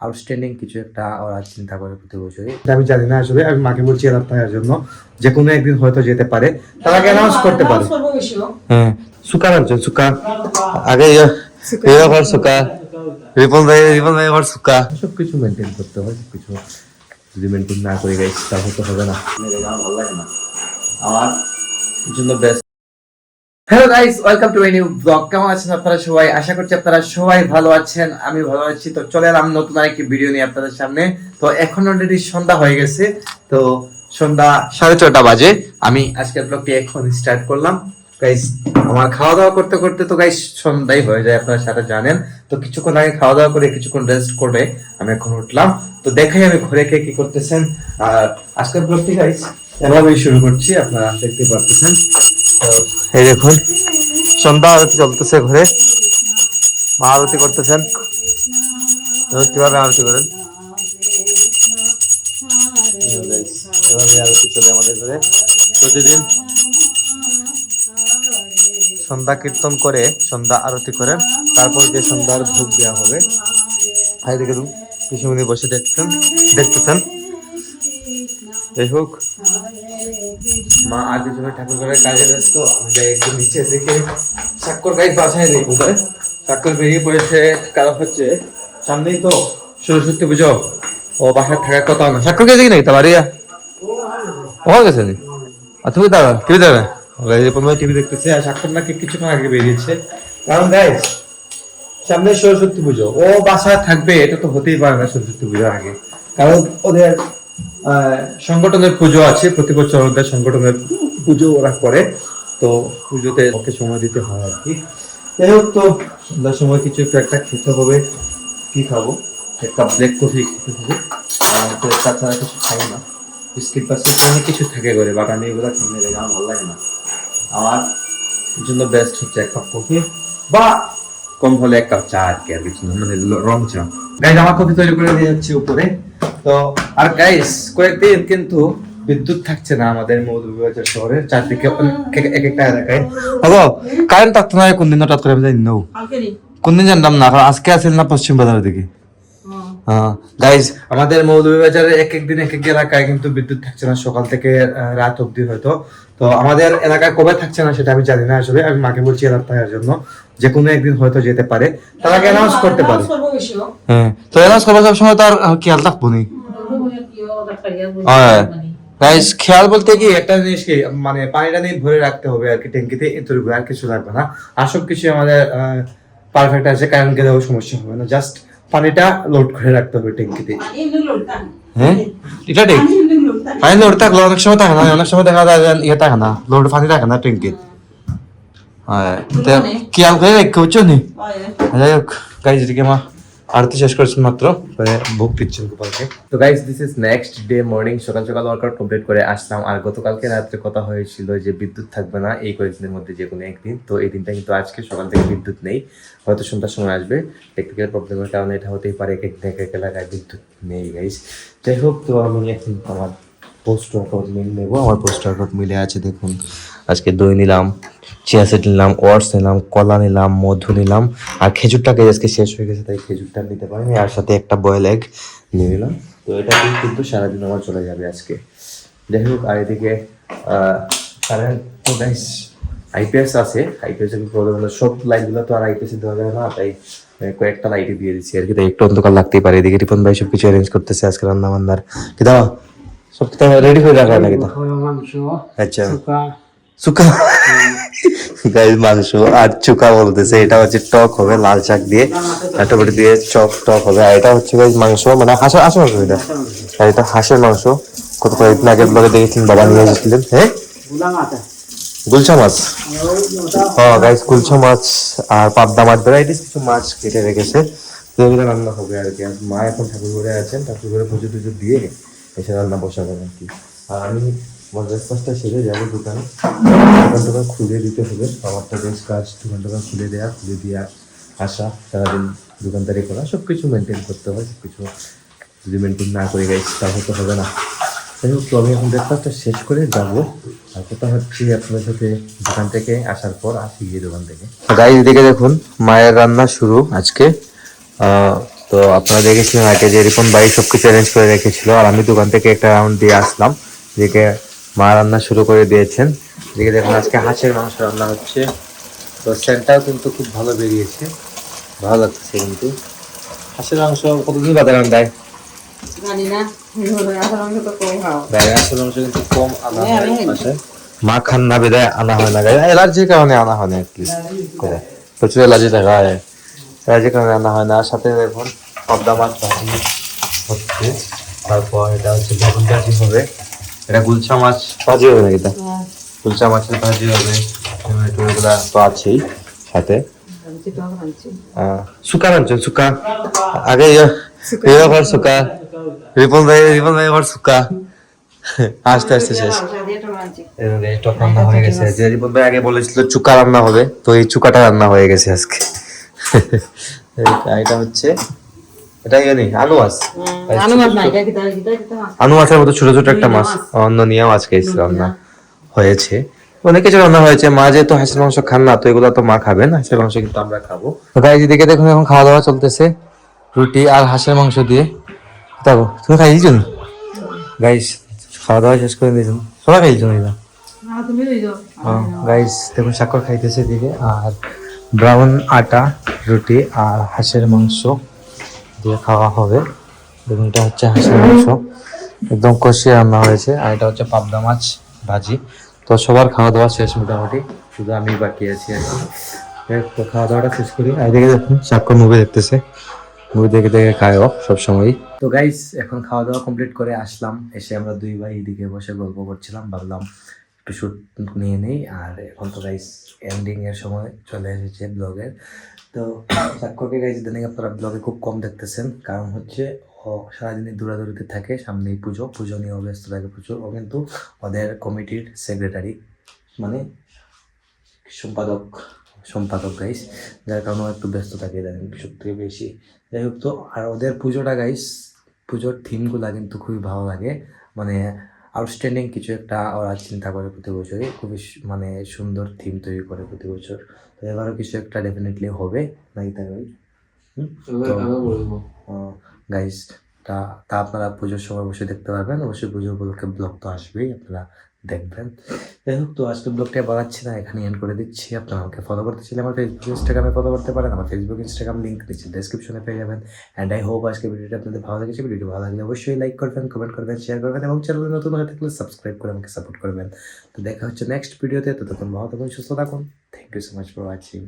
Outstanding কিছু একটা ওরা চিন্তা করে প্রতি বছরই। আমি জানি না আসলে আমি মাকে বলছি এলার থাকার জন্য। যে কোনো একদিন হয়তো যেতে পারে। তার আগে অ্যানাউন্স করতে পারে। হ্যাঁ। সুকার একজন সুকা আগে এবার সুকা রিপন ভাই রিপন ভাই আবার সুকা সব কিছু মেনটেন করতে হয় সব কিছু। যদি মেনটেন না করে গাইস তাহলে তো হবে না। আমার ভালো লাগে না আমার জন্য best hello guys welcome to my new blog কেমন আছেন আপনারা সবাই? আশা করছি আপনারা সবাই ভালো আছেন। আমি ভালো আছি। তো চলে এলাম নতুন আরেকটি ভিডিও নিয়ে আপনাদের সামনে। তো এখন অলরেডি সন্ধ্যা হয়ে গেছে। তো সন্ধ্যা সাড়ে ছটা বাজে। আমি আজকের ব্লগটি এখন স্টার্ট করলাম। গাইস আমার খাওয়া দাওয়া করতে করতে তো গাইস সন্ধ্যাই হয়ে যায়, আপনারা সাথে জানেন। তো কিছুক্ষণ আগে খাওয়া দাওয়া করে, কিছুক্ষণ রেস্ট করে আমি এখন উঠলাম। তো দেখাই আমি ঘরে কে কি করতেছেন। আর আজকের ব্লগটি গাইস এভাবেই শুরু করছি। আপনারা দেখতে পারতেছেন। এই দেখুন, সন্ধ্যা আরতি চলতেছে ঘরে। মা আরতি করতেছেন। কীভাবে আরতি করেন? এভাবে আরতি চলে আমাদের ঘরে। প্রতিদিন সন্ধ্যা কীর্তন করে সন্ধ্যা আরতি করেন। তারপর যে সন্ধ্যার ভোগ দেওয়া হবে তুমি পিছুমনি বসে দেখতেন দেখতেছেন। যাই হোক। মা আজ সময় ঠাকুর ঘরের কাজে ব্যস্ত আমি যাই একটু নিচে দেখে স্বাক্ষর গাইজ বাসায় নেই বোধহয় স্বাক্ষর বেরিয়ে পড়েছে কারণ হচ্ছে সামনেই তো সরস্বতী পুজো। ও বাসায় থাকার কথা না। স্বাক্ষর গেছে কি নাকি? তা বাড়িয়া ও গেছে আর তুমি দাঁড়া টিভি দাঁড়া প্রথমে টিভি দেখতেছে আর স্বাক্ষর নাকি কিছুক্ষণ আগে বেরিয়েছে। কারণ গাইজ সামনে সরস্বতী পুজো। ও বাসায় থাকবে এটা তো হতেই পারে না সরস্বতী পুজোর আগে। কারণ ওদের সংগঠনের পুজো আছে, প্রতি বছর ওদের সংগঠনের পুজো ওরা করে। তো পুজোতে ওকে সময় দিতে হয় আর কি। যাই হোক, তো সন্ধ্যার সময় কিছু একটু একটা খেতে হবে, কি খাব? একটা ব্ল্যাক কফি খেতে হবে। তো তাছাড়া কিছু খাই না। বিস্কিট বাস্কিট অনেক কিছু থাকে করে আমি এগুলো খাই না আমার ভালো লাগে না। আমার জন্য বেস্ট হচ্ছে এক কাপ কফি বা কম হলে এক কাপ চা আর কি আর কিছু না মানে রং চা। গাইজ আমার কফি তৈরি করে দিয়ে যাচ্ছে উপরে। তো আর গাইস কয়েকদিন কিন্তু বিদ্যুৎ থাকছে না আমাদের মৌলভীবাজার শহরের চারদিকে এক এক একটা এলাকায়। হব কারেন্ট থাকতো না কোন দিন হঠাৎ করে আমি জানি না। কোন দিন জানতাম না কারণ আজকে আসেন না পশ্চিম বাজারের দিকে। হ্যাঁ গাইজ আমাদের মৌলভীবাজারে এক এক দিন এক এক এলাকায় কিন্তু বিদ্যুৎ থাকছে না সকাল থেকে রাত অবধি হয়তো। তো আমাদের এলাকায় কবে থাকছে না সেটা আমি জানি না আসলে আমি মাকে বলছি এলাকা থাকার জন্য যে কোনো একদিন হয়তো যেতে পারে। তার আগে অ্যানাউন্স করতে পারে। হ্যাঁ তো অ্যানাউন্স করবার সব সময় তো আর খেয়াল রাখব নি। হ্যাঁ। গাইস খেয়াল বলতে কি একটা জিনিস কি মানে পানিটা নিয়ে ভরে রাখতে হবে আর কি ট্যাঙ্কিতে এতটুকু আর কিছু লাগবে না। আর সব কিছু আমাদের পারফেক্ট আছে কারেন্ট গেলেও সমস্যা হবে না। জাস্ট পানিটা লোড করে রাখতে হবে ট্যাঙ্কিতে। হ্যাঁ? এটা ঠিক। পানি লোড থাকলে অনেক সময় থাকে না অনেক সময় দেখা যায় ইয়ে থাকে না লোড পানি থাকে না ট্যাঙ্কিতে হ্যাঁ খেয়াল করে রেখে বুঝছ নি? যাই হোক গাইজ এদিকে মা। আরতি শেষ করেছেন মাত্র বুক দিচ্ছেন গোপালকে। তো guys this is next day morning সকাল সকাল ওয়ার্কআউট কমপ্লিট করে আসলাম। আর গতকালকে রাত্রে কথা হয়েছিল যে বিদ্যুৎ থাকবে না এই কয়েকদিনের মধ্যে যে কোনো একদিন। তো এই দিনটা কিন্তু আজকে সকাল থেকে বিদ্যুৎ নেই। হয়তো সন্ধ্যার সময় আসবে। টেকনিক্যাল প্রবলেমের কারণে এটা হতেই পারে, এক এক এক এক এলাকায় বিদ্যুৎ নেই গাইস যাই হোক, তো আমি এখন আমার পোস্ট ওয়ার্কআউট মিল নেব, আমার পোস্ট ওয়ার্কআউট মিলে আছে, দেখুন। আজকে দই নিলাম চিয়া সিড নিলাম ওটস নিলাম, কলা নিলাম, মধু নিলাম, আর খেজুরটাকে আজকে শেষ হয়ে গেছে, তাই খেজুরটা নিতে পারিনি, আর সাথে একটা বয়েল এগ নিয়ে নিলাম। তো এটা কিন্তু সারাদিন আমার চলে যাবে আজকে। যাই হোক, আর এদিকে কারেন্ট তো আইপিএস আছে। আইপিএস এর প্রবলেম সব লাইটগুলো তো আর আইপিএস এ দেওয়া যায় না, তাই কয়েকটা লাইটে দিয়ে দিচ্ছি আর কি। তাই একটু অন্ধকার লাগতেই পারে। এদিকে রিপন ভাই সব কিছু অ্যারেঞ্জ করতেছে, আজকে রান্না বান্নার কি দাও? সব রেডি হয়ে রাখা নাকি তো আচ্ছা সুকা গাইস মাংস আর চুকা বলতেছে এটা হচ্ছে টক হবে লাল শাক দিয়ে দিয়ে চপ টক হবে আর এটা হচ্ছে মাংস মানে হাঁসের হাঁসের মাংস এটা আর এটা হাঁসের মাংস কত কয়েকদিন আগের ব্লগে দেখেছিলেন বাবা নিয়ে এসেছিলেন হ্যাঁ গুলশা মাছ হ্যাঁ গাইস গুলশা মাছ আর পাবদা মাছ ভ্যারাইটিস কিছু মাছ কেটে রেখেছে রান্না হবে আর কি মা এখন ঠাকুর ঘরে আছেন ঠাকুর ঘরে পুজো টুজো দিয়ে এসে রান্না বসাবেন আর কি আর আমি আমার ব্রেকফাস্টটা সেরে যাব দোকানে। দোকান টোকান খুলে দিতে হবে। আমারটা বেশ কাজ। দোকান টোকান খুলে দেওয়া খুলে দিয়ে, আসা, সারাদিন দোকানদারি করা সব কিছু মেনটেন করতে হয় সব কিছু যদি মেনটেন না করে গাইছি তাহলে তো হবে না। যাই হোক, তো আমি এখন ব্রেকফাস্টটা শেষ করে যাব। আর কথা হচ্ছে আপনার সাথে দোকান থেকে আসার পর আসি গিয়ে দোকান থেকে। গাইজ দিকে দেখুন, মায়ের রান্না শুরু আজকে। তো আপনারা দেখেছিলেন আগে যে রিপন ভাই সবকিছু অ্যারেঞ্জ করে রেখেছিল। আর আমি দোকান থেকে একটা রাউন্ড দিয়ে আসলাম এদিকে মা রান্না শুরু করে দিয়েছেন। এদিকে দেখুন আজকে হাঁসের মাংস রান্না হচ্ছে। তো সেন্টটাও কিন্তু খুব ভালো বেরিয়েছে। ভালো লাগছে কিন্তু। হাঁসের মাংস কতদিন বাদে রান্নায় জানি না। আসলে আমি তো কম খাও গায়ে হাঁসের মাংস কিন্তু কম আনা হ্যাঁ। মা খান না বেদায় আনা হয় না। অ্যালার্জির কারণে আনা হয় না প্রচুর অ্যালার্জি থাকা হয়। কারণে আনা হয় না সাথে দেখুন পদ্মা মাছ ভাজি হচ্ছে তারপর এটা হচ্ছে বেগুন ভাজি হবে এটা গুলচা মাছ ভাজি হবে নাকি গুলচা মাছের ভাজি হবে এগুলা তো আছেই সাথে সুকা আনছেন সুকা আগে এবার সুকা রিপন ভাই রিপন ভাই এবার সুকা আস্তে আস্তে শেষ রান্না হয়ে গেছে যে রিপন ভাই আগে বলেছিল চুকা রান্না হবে তো এই চুকাটা রান্না হয়ে গেছে আজকে এটা হচ্ছে এটা ইয়ে নেই আলু মাছ মাছের মতো ছোট ছোট একটা মাছ অন্য নিয়ে খেয়েছি রান্না হয়েছে। অনেক কিছু রান্না হয়েছে মা যেহেতু হাঁসের মাংস খান না তো এগুলো তো মা খাবেন হাঁসের মাংস কিন্তু আমরা খাব। গাইজ এদিকে দেখুন এখন খাওয়া দাওয়া চলতেছে রুটি আর হাঁসের মাংস দিয়ে। দেখো তুমি খাইছো নি গাইস খাওয়া দাওয়া শেষ করে দিয়েছেন সবাই খাইছো না না গাইস দেখুন সাক্ষর খাইতেছে এদিকে আর ব্রাউন আটা, রুটি আর হাঁসের মাংস দিয়ে খাওয়া হবে। এটা হচ্ছে হাঁসের মাংস। একদম কষিয়ে রান্না হয়েছে। আর এটা হচ্ছে পাবদা মাছ ভাজি। তো সবার খাওয়া দাওয়া শেষ মোটামুটি। শুধু আমি বাকি আছি আর তো খাওয়া দাওয়াটা শেষ করি। আর এদিকে দেখুন সাক্ষর মুভি দেখতেছে। মুভি দেখে দেখে খায় ও সবসময় তো গাইস এখন খাওয়া দাওয়া কমপ্লিট করে আসলাম। এসে আমরা দুই ভাই এদিকে বসে গল্প করছিলাম। ভাবলাম একটু শুট নিয়ে নেই। আর এখন তো গাইস এন্ডিং এর সময় চলে এসেছে ব্লগের তো সাক্ষরকে গাইস ইদানিং আপনারা ব্লগে খুব কম দেখতেছেন, কারণ হচ্ছে ও সারাদিনই দৌড়াদৌড়িতে থাকে, সামনেই পুজো। পুজো নিয়েও ব্যস্ত থাকে প্রচুর। ও কিন্তু ওদের কমিটির সেক্রেটারি মানে সম্পাদক সম্পাদক গাইস যার কারণে একটু ব্যস্ত থাকে ইদানিং সব থেকে বেশি। যাই হোক, তো আর ওদের পুজোটা গাইস পুজোর থিমগুলা কিন্তু খুবই ভালো লাগে। মানে আউটস্ট্যান্ডিং কিছু একটা ওরা চিন্তা করে প্রতি বছরই। খুবই মানে সুন্দর থিম তৈরি করে প্রতি বছর। তো এবারও কিছু একটা ডেফিনেটলি হবে নাকি তাই ভাই। গাইস তা তা আপনারা পুজোর সময় বসে দেখতে পারবেন। অবশ্যই পুজো উপলক্ষে ব্লগ তো আসবেই আপনারা দেখবেন। যাই হোক তো আজকে ব্লগটা বাড়াচ্ছি না এখানে এন্ড করে দিচ্ছি। আপনারা আমাকে ফলো করতে চাইলে আমার ফেসবুক ইনস্টাগ্রামে ফলো করতে পারেন, আমার ফেসবুক ইনস্টাগ্রাম লিঙ্ক দিচ্ছি ডেসক্রিপশনে পেয়ে যাবেন। অ্যান্ড আই হোপ আজকে ভিডিওটা আপনাদের ভালো লেগেছে। ভিডিওটি ভালো লাগলে অবশ্যই লাইক করবেন কমেন্ট করবেন শেয়ার করবেন এবং চ্যানেলে নতুন হয়ে থাকলে সাবস্ক্রাইব করে আমাকে সাপোর্ট করবেন। তো দেখা হচ্ছে নেক্সট ভিডিওতে তো। তখন ভালো থাকুন, সুস্থ থাকুন। Thank you so much for watching